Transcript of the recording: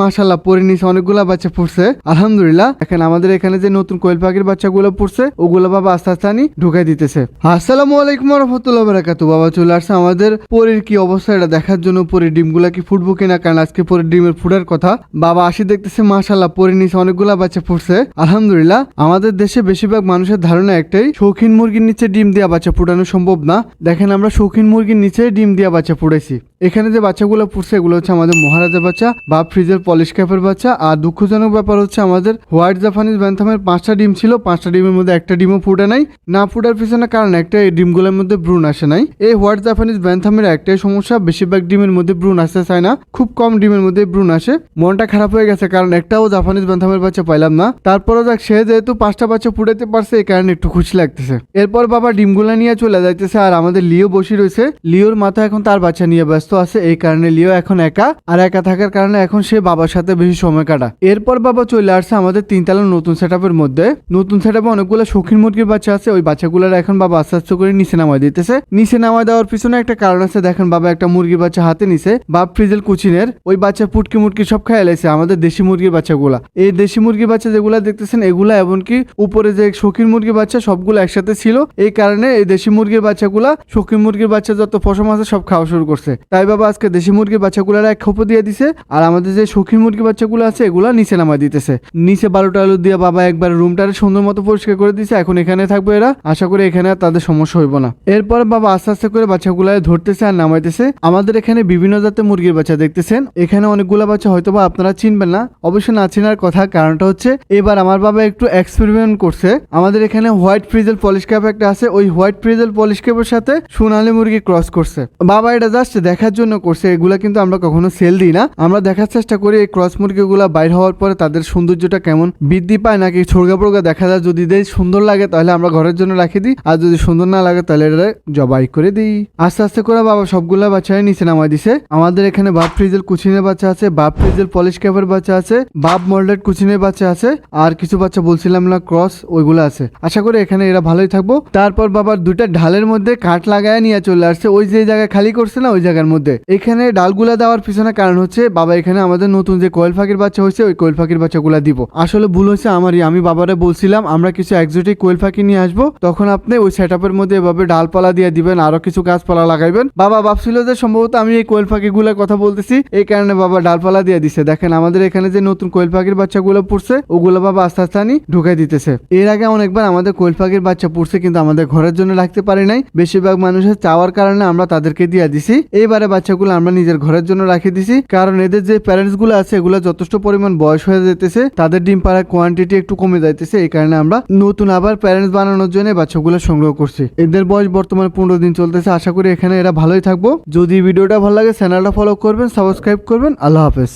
মাশাল্লাহ পরে নিচে অনেকগুলা বাচ্চা পড়ছে। আলহামদুলিল্লাহ, এখন আমাদের এখানে যে নতুন কোয়েল পাখির বাচ্চাগুলো পড়ছে, ওগুলো বাবা আস্তে আস্তে আনি ঢুকাই দিতেছে। আসসালামু আলাইকুম রহমতুল্লাহ বারাকাতু বাবা চলে আসছে আমাদের পরীর কি অবস্থা, এটা দেখার জন্য পরীর ডিমগুলা কি ফুটবো কিনা, কারণ আজকে পরীর ডিমের ফুটার কথা। বাবা আসি দেখতেছে মাশাল্লাহ পরে নিচে অনেকগুলা বাচ্চা পড়ছে। আলহামদুলিল্লাহ, আমাদের দেশে বেশিরভাগ মানুষের ধারণা একটাই, শৌখিন মুরগির নিচে ডিম দেওয়া বাচ্চা ফুটানো সম্ভব না। দেখেন আমরা শৌখিন মুরগির নিচে ডিম দেওয়া বাচ্চা ফুটাইছি। এখানে যে বাচ্চাগুলো পড়ছে, এগুলো হচ্ছে আমাদের মহারাজা বাচ্চা বা ফ্রিজের পলিশ ক্যাপের বাচ্চা। আর দুঃখজনক ব্যাপার হচ্ছে আমাদের হোয়াইট জাপানিজ ব্যান্থামের পাঁচটা ডিম ছিল। পাঁচটা ডিমের মধ্যে একটা ডিমও ফুটে নাই। না ফুটার পিছনে কারণ একটা এই ডিমগুলোর মধ্যে ব্রুন আসে নাই। এই হোয়াইট জাপানিজ ব্যান্থামের একটাই সমস্যা, বেশিরভাগ ডিমের মধ্যে ব্রুন আসতে চায় না। খুব কম ডিমের মধ্যে ব্রুন আসে। মনটা খারাপ হয়ে গেছে কারণ একটাও জাপানিজ ব্যান্থামের বাচ্চা পাইলাম না। তারপরও দেখ সে যেহেতু পাঁচটা বাচ্চা ফুটাতে পারছে, এই কারণে একটু খুশি লাগতেছে। এরপর বাবা ডিমগুলা নিয়ে চলে যাইতেছে আর আমাদের লিও বসে রয়েছে। লিওর মাথা এখন তার বাচ্চা নিয়ে ব্যস্ত আছে, এই কারণে লিও এখন একা। আর একা থাকার কারণে এখন সে বাবার সাথে বেশি সময় কাটা। এরপর বাবা চলে আসছে আমাদের তিনতলার নতুন সেট মধ্যে। নতুন সেট অনেকগুলো শৌখিন মুরগির বাচ্চা আছে, ওই বাচ্চাগুলোর এখন বাবা আস্তে আস্তে করে নিচে নামায় দিতেছে। নিচে নামায় দেওয়ার পিছনে একটা কারণ আছে, দেখেন বাবা একটা মুরগির বাচ্চা হাতে নিছে। বাপ ফ্রিজেল কুচিনের, ওই বাচ্চা পুটকি মুটকি সব খেয়ে এলাইছে আমাদের দেশি মুরগির বাচ্চাগুলা। এই দেশি মুরগির বাচ্চা যেগুলা দেখতেছেন, এগুলা এমনকি উপরে যে শৌখিন মুরগির বাচ্চা সবগুলো একসাথে ছিল, এই কারণে এই দেশি মুরগির বাচ্চাগুলা শৌখিন মুরগির বাচ্চা যত পশম আছে সব খাওয়া শুরু করছে। তাই বাবা আজকে দেশি মুরগির বাচ্চাগুলার এক খোপ দিয়ে দিছে, আর আমাদের যে শৌখিন মুরগির বাচ্চাগুলো আছে, এগুলা নিচে নামায় দিতেছে। নিচে বালুটা আলু দিয়ে বাবা একবার রুমটারে সুন্দর মতো পরিষ্কার করে দিছে, এখন এখানে থাকবে এরা। আশা করি এখানে আর তাদের সমস্যা হইব না। এরপর বাবা আস্তে আস্তে করে বাচ্চাগুলা ধরতেছে আর নামাইতেছে। আমাদের এখানে বিভিন্ন জাতের মুরগির বাচ্চা দেখতেছেন। এখানে অনেকগুলো বাচ্চা হয়তো বা আপনারা চিনবেন না। অবশ্য না চেনার কথা, কারণটা হচ্ছে এবার আমার বাবা একটু এক্সপেরিমেন্ট করছে। আমাদের এখানে হোয়াইট ফ্রিজেল পলিশ ক্যাপ একটা আছে। ওই হোয়াইট ফ্রিজেল পলিশ ক্যাপের সাথে সোনালী মুরগি ক্রস করছে। বাবা এটা জাস্ট দেখার জন্য করছে। এগুলা কিন্তু আমরা কখনো সেল দিই না। আমরা দেখার চেষ্টা করি এই ক্রস মুরগিগুলা বাইর হওয়ার পরে তাদের সৌন্দর্যটা কেমন বৃদ্ধি পায় নাকি ছড়গা পড়গা দেখা যায়, যদি দেয় সুন্দর লাগে তাহলে আমরা ঘরের জন্য রাখি দিই, আর যদি সুন্দর না লাগে তাহলে এটা জবাই করে দিই। আস্তে আস্তে করে বাবা সবগুলা বাচ্চাই নিচে নামাই দিছে। আমাদের এখানে বাপ ফ্রিজের কুচিনের বাচ্চা আছে, বাপ ফ্রিজের পলিশ ক্যাপের বাচ্চা আছে, বাপ মোল্ডেড কুচিনের বাচ্চা আছে, আর কিছু বাচ্চা বলছিলাম না ক্রস, ওইগুলো আছে। আশা করি এখানে এরা ভালোই থাকব। তারপর বাবার দুইটা ঢালের মধ্যে কাঠ লাগায় নিয়ে চলে আসছে, ওই যে জায়গায় খালি করছে না, ওই জায়গার মধ্যে। এখানে ডালগুলা দেওয়ার পিছনে কারণ হচ্ছে বাবা এখানে আমাদের নতুন যে কোয়েল পাখির বাচ্চা হয়েছে, ওই কোয়েল পাখির বাচ্চাগুলা দিব। আসলে ভুল হয়েছে, আমারই। আমি বাবারে বলছিলাম, আমরা কিছু একজোটিক কোয়েল পাখি নিয়ে আসব। তখন আপনি ওই সেট মধ্যে এভাবে ডালপালা দিয়ে দিবেন, আরও কিছু গাছপালা লাগাইবেন। বাবা ভাবছিল যে সম্ভবত আমি এই কোয়েল পাখিগুলোর কথা বলতেছি, এই কারণে বাবা ডালপালা দিয়ে দিছে। দেখেন, আমাদের এখানে যে নতুন কোয়েল পাখির বাচ্চাগুলো পড়ছে, ওগুলো বাবা আস্তে আস্তে আনি ঢুকাই দিতেছে। এর আগে অনেকবার আমাদের কোয়েল পাখির বাচ্চা পড়ছে, কিন্তু আমাদের ঘরের জন্য রাখতে পারি নাই। বেশিরভাগ মানুষের চাওয়ার কারণে আমরা তাদেরকে দিয়ে দিছি। এইবারে বাচ্চাগুলো আমরা নিজের ঘরের জন্য রাখি দিছি, কারণ এদের যে প্যারেন্টস গুলো আছে, এগুলো যথেষ্ট পরিমাণ বয়স হয়ে যেতেছে তাদের ডিম পাড়ার কোয়ান্টিটি একটু কমে যাইতেছে, এই কারণে আমরা নতুন আবার প্যারেন্টস বানানোর জন্য বাচ্চাগুলো সংগ্রহ করছি। এদের বয়স বর্তমানে পনেরো দিন চলতেছে, আশা করি এখানে এরা ভালোই থাকব। যদি ভিডিওটা ভালো লাগে চ্যানেলটা ফলো করবেন সাবস্ক্রাইব করবেন, আল্লাহ হাফেজ।